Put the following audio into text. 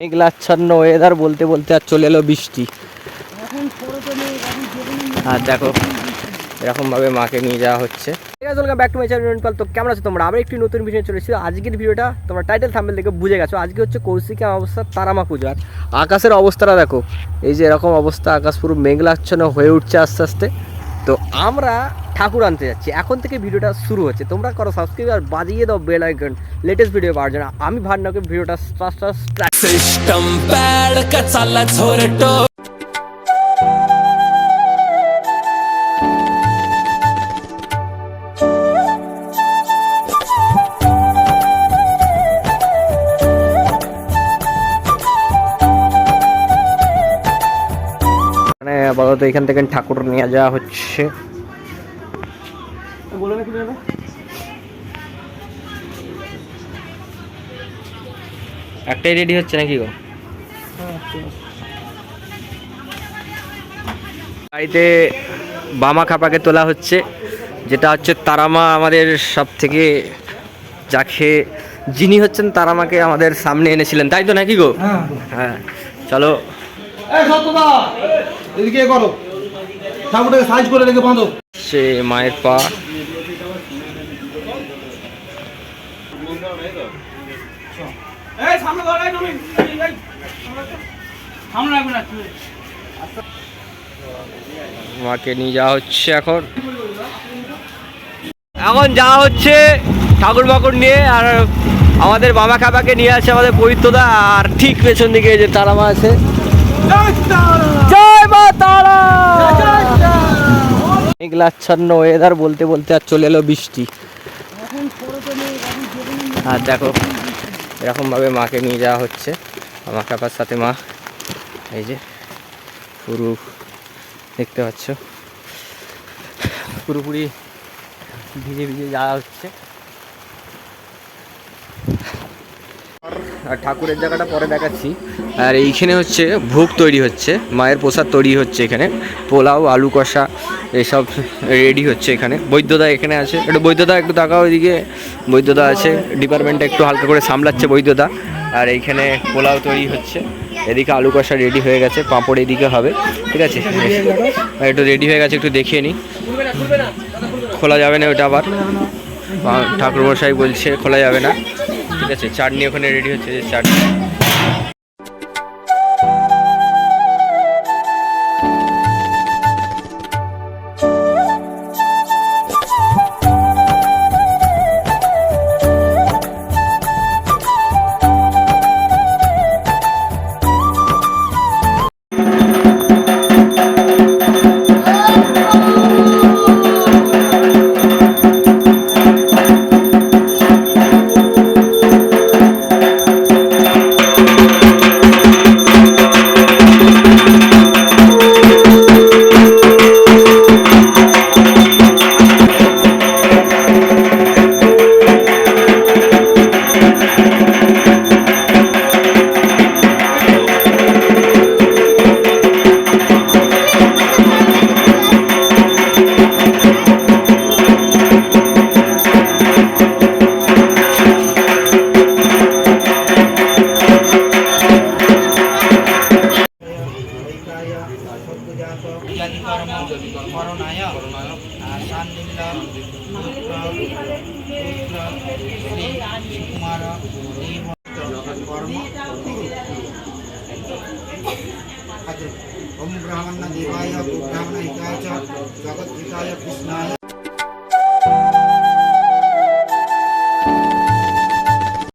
মেঘলাচ্ছন্ন weather বলতে বলতে আর চলে এলো বৃষ্টি। আর দেখো, এরকমভাবে মাকে নিয়ে যাওয়া হচ্ছে। Welcome back to my channel পাল তো কেমন আছো তোমরা? আমরা একটি নতুন ভিডিও চলে এসেছি। আজকের ভিডিওটা তোমরা টাইটেল থাম্বেল দেখে বুঝে গেছো। আজকে হচ্ছে কৌশিকা অবস্থা তারামা পুজো। আকাশের অবস্থাটা দেখো, এই যে এরকম অবস্থা, আকাশ পুরো মেঘলাচ্ছন্ন হয়ে উঠছে আস্তে আস্তে। তো আমরা ঠাকুর আনতে যাচ্ছি। এখন থেকে ভিডিওটা শুরু হচ্ছে। তোমরা করো সাবস্ক্রাইব আর বাজিয়ে দাও বেল আইকন লেটেস্ট ভিডিও পাওয়ার জন্য। আমি ভাবনাকে ভিডিওটা সিস্টেম আপাতত এখান থেকে ঠাকুর নিয়ে যাওয়া হচ্ছে। একটাই রেডি হচ্ছে নাকি গো? বাড়িতে বামা খাপাকে তোলা হচ্ছে যেটা হচ্ছে তারামা আমাদের সব থেকে যাকে যিনি হচ্ছেন তারামাকে আমাদের সামনে এনেছিলেন তাই তো নাকি গো? হ্যাঁ চলো। এই সত্যদা! এদিকে করো। ঠাকুরটাকে সাইজ করে রেখে বাঁধো। সে মায়ের পা। মাকে নিয়ে যাওয়া হচ্ছে এখন। এখন যাওয়া হচ্ছে ঠাকুর বাকুর নিয়ে আর আমাদের বাবা খাবাকে নিয়ে আছে আমাদের পবিত্রদা আর ঠিক পেছন দিকে যে তারা মা আছে জয় মা তারা। মেঘলাচ্ছন্ন ওয়েদার বলতে বলতে আর চলে এলো বৃষ্টি। আর দেখো, এরকমভাবে মাকে নিয়ে যাওয়া হচ্ছে। আমার কাপার সাথে মা, এই যে পুরো, দেখতে পাচ্ছ? পুরোপুরি ভিজে ভিজে যাওয়া হচ্ছে। আর ঠাকুরের জায়গাটা পরে দেখাচ্ছি। আর এইখানে হচ্ছে ভোগ তৈরি হচ্ছে, মায়ের প্রসাদ তৈরি হচ্ছে এখানে। পোলাও, আলু কষা, এসব রেডি হচ্ছে এখানে। বৈদ্যদা এখানে আছে। একটু বৈদ্যদা একটু তাকাও ওইদিকে বৈদ্যদা আছে। ডিপার্টমেন্টটা একটু হালকা করে সামলাচ্ছে বৈদ্যদা। আর এইখানে পোলাও তৈরি হচ্ছে। এদিকে আলু কষা রেডি হয়ে গেছে। পাঁপড় এদিকে হবে। ঠিক আছে? একটু রেডি হয়ে গেছে, একটু দেখিয়ে নিই। খোলা যাবে না ওটা আবার? ঠাকুর ঠাকুরমশাই বলছে, খোলা যাবে না। ঠিক আছে চাটনি ওখানে রেডি হচ্ছে যে চাটনি। করণায় শান্তিল্ল পুত্র পুত্র শ্রী কুমার দেব কর্ম ওম ব্রাহ্মণ দেবায় ব্রাহ্মণ হিতায় চ জগৎ হিতায় কৃষ্ণায়